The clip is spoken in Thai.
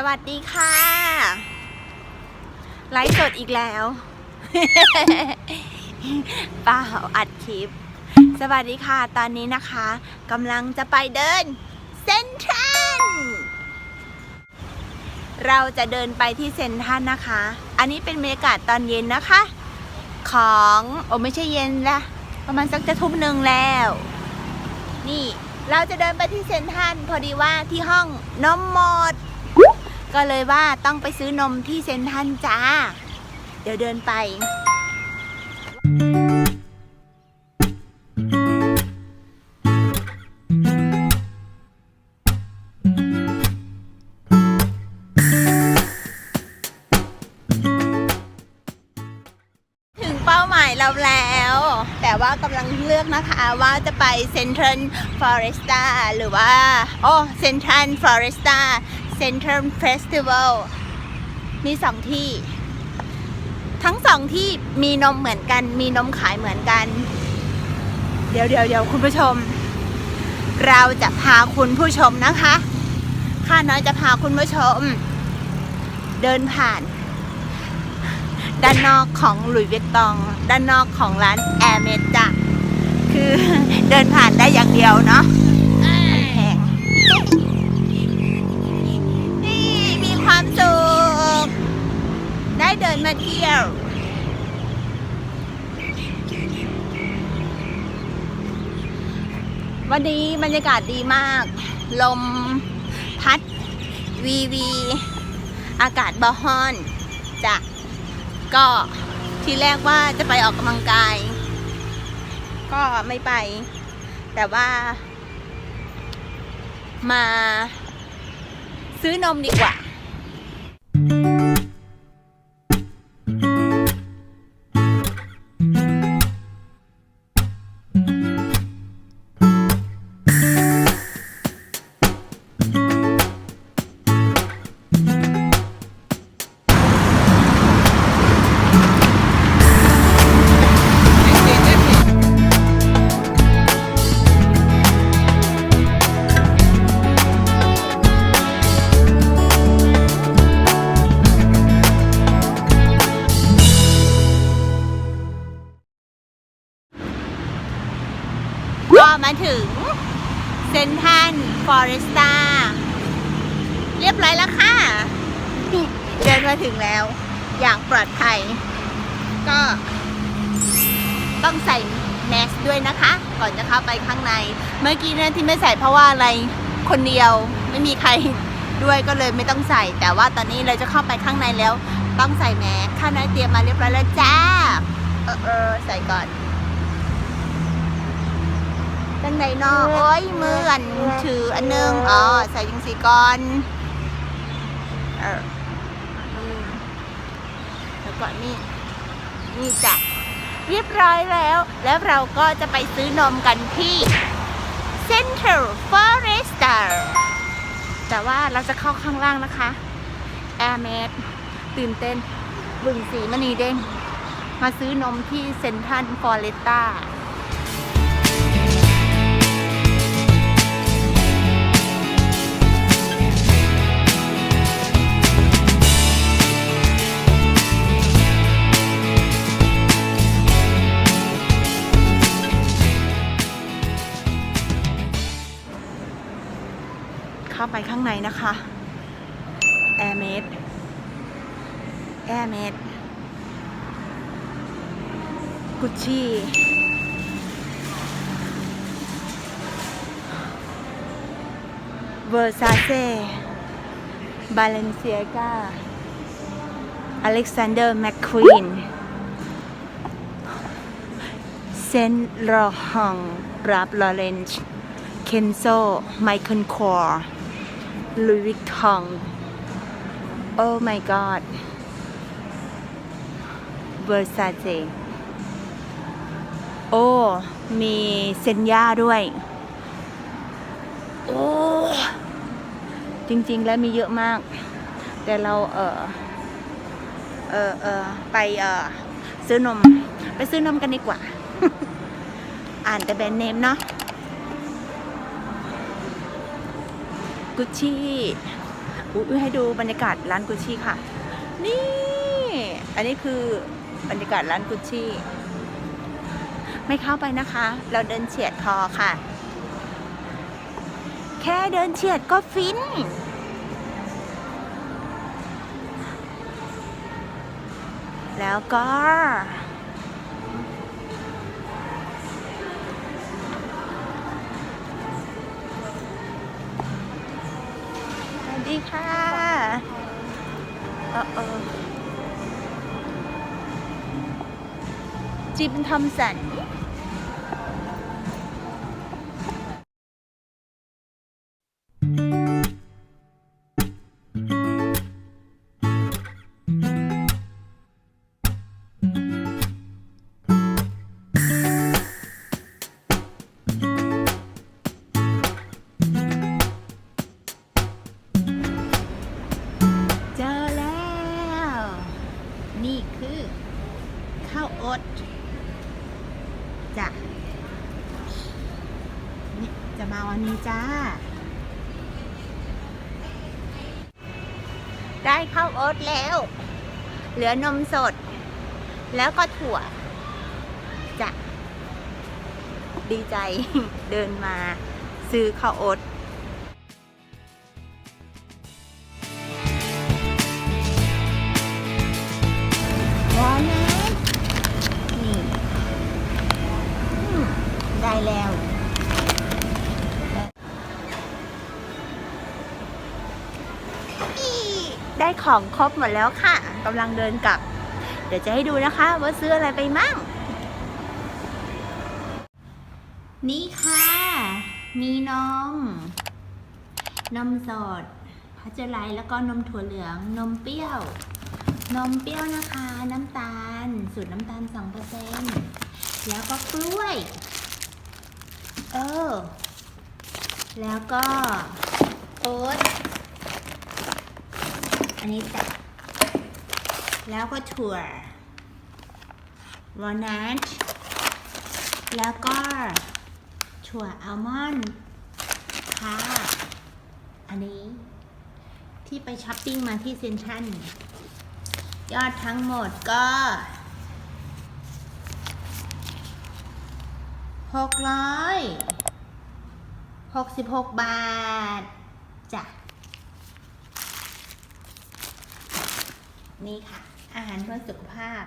สวัสดีค่ะ ไลฟ์สดอีกแล้วเปล่าอัดคลิป สวัสดีค่ะ ตอนนี้นะคะกำลังจะไปเดินเซนทรัลเราจะเดินไปที่เซนทรัลนะคะ อันนี้เป็นบรรยากาศตอนเย็นนะคะ ของโอ้ไม่ใช่เย็นละประมาณสักจะทุ่มหนึ่งแล้ว นี่เราจะเดินไปที่เซนทรัลพอดีว่าที่ห้องนมหมด ก็เลยว่าต้องไปซื้อนมที่เซนทรันจ้า เดี๋ยวเดินไป ถึงเป้าหมายเราแล้ว แต่ว่ากำลังเลือกนะคะว่าจะไปเซนทรัลฟอเรสตาหรือว่า โอ้เซนทรัลฟอเรสตา เซนทรัลเฟสติวัลมีสองที่ ทั้งสองที่มีนมเหมือนกัน มีนมขายเหมือนกัน เดี๋ยวเดี๋ยวเดี๋ยวคุณผู้ชม เราจะพาคุณผู้ชมนะคะข้าน้อยจะพาคุณผู้ชม เดินผ่าน ด้านนอกของหลุยส์วิตตอง ด้านนอกของร้านแอร์เมจ้ะคือเดินผ่านได้อย่างเดียวเนาะ มาเที่ยววันนี้บรรยากาศดีมาก ลมพัด วีวี อากาศบอฮอนจะก็ทีแรกว่าจะไปออกกำลังกาย ก็ไม่ไป แต่ว่า มาซื้อนมดีกว่า มาถึงเซนทันฟอเรสตาเรียบร้อยแล้วค่ะ เดินมาถึงแล้ว อย่างปลอดภัย ก็ต้องใส่แมสด้วยนะคะ ก่อนจะเข้าไปข้างใน เมื่อกี้เนี่ยที่ไม่ใส่เพราะว่าอะไรคนเดียวไม่มีใครด้วยก็เลยไม่ต้องใส่ แต่ว่าตอนนี้เราจะเข้าไปข้างในแล้ว ต้องใส่แมสข้าน้อยเตรียมมาเรียบร้อยแล้วจ้า เออเออใส่ก่อน จังไดนอโอ้ยมืออันถืออันนึงอ๋อใส่ยังสีก่อนเออแล้วก็นี่นี่จ้ะเรียบร้อยแล้ว แล้วเราก็จะไปซื้อนมกันที่ Central Forester แต่ว่าเราจะเข้าข้างล่างนะคะ Air m a d ตื่นเต้นบึงสีมณีเด้งมาซื้อนมที่เซนทันฟอเรสตา เข้าไปข้างในนะคะแอร์เมดแอร์เมดกุชชี่เวอร์ซาเซ่บาเลนเซียกาอเล็กซานเดอร์แมคควีนเซนต์ลอฮังรับลอเรนจ์เคนโซไมเคิลคอร์ ลุยวิกทอง โอ้ my god เวอร์ซาเจโอ้ มีเซนย่าด้วย โอ้ จริง ๆ แล้วมีเยอะมาก แต่เราเออเออเออไปเออซื้อนม ไปซื้อนมกันดีกว่า อ่านแต่แบรนด์เนมเนาะ กุชชี่อุ้ยให้ดูบรรยากาศร้านกุชชี่ค่ะ นี่ อันนี้คือบรรยากาศร้านกุชชี่ ไม่เข้าไปนะคะ เราเดินเฉียดพอค่ะ แค่เดินเฉียดก็ฟินแล้วก็ ดีค่ะเออเออจิมทอมสัน จ้ะนี่จะมาวันนี้จ้า ได้ข้าวโอ๊ตแล้ว เหลือนมสด แล้วก็ถั่วจ้ะดีใจเดินมาซื้อข้าวโอ๊ต แล้ว ได้ของครบหมดแล้วค่ะกำลังเดินกลับ เดี๋ยวจะให้ดูนะคะว่าซื้ออะไรไปมั่ง นี่ค่ะ มีนมนมสดพัชรไลแล้วก็นมถั่วเหลือง นมเปรี้ยว นมเปรี้ยวนะคะ น้ำตาล สูตรน้ำตาล 2%แล้วก็กล้วย ออ แล้วก็โอ๊ตอันนี้จ้ะแล้วก็ถั่ววอลนัทแล้วก็ถั่วอัลมอนด์ค่ะ อันนี้ที่ไปช้อปปิ้งมาที่เซ็นทรัลยอดทั้งหมดก็ หกร้อยหกสิบหกบาทจ้ะนี่ค่ะ อาหารเพื่อสุขภาพ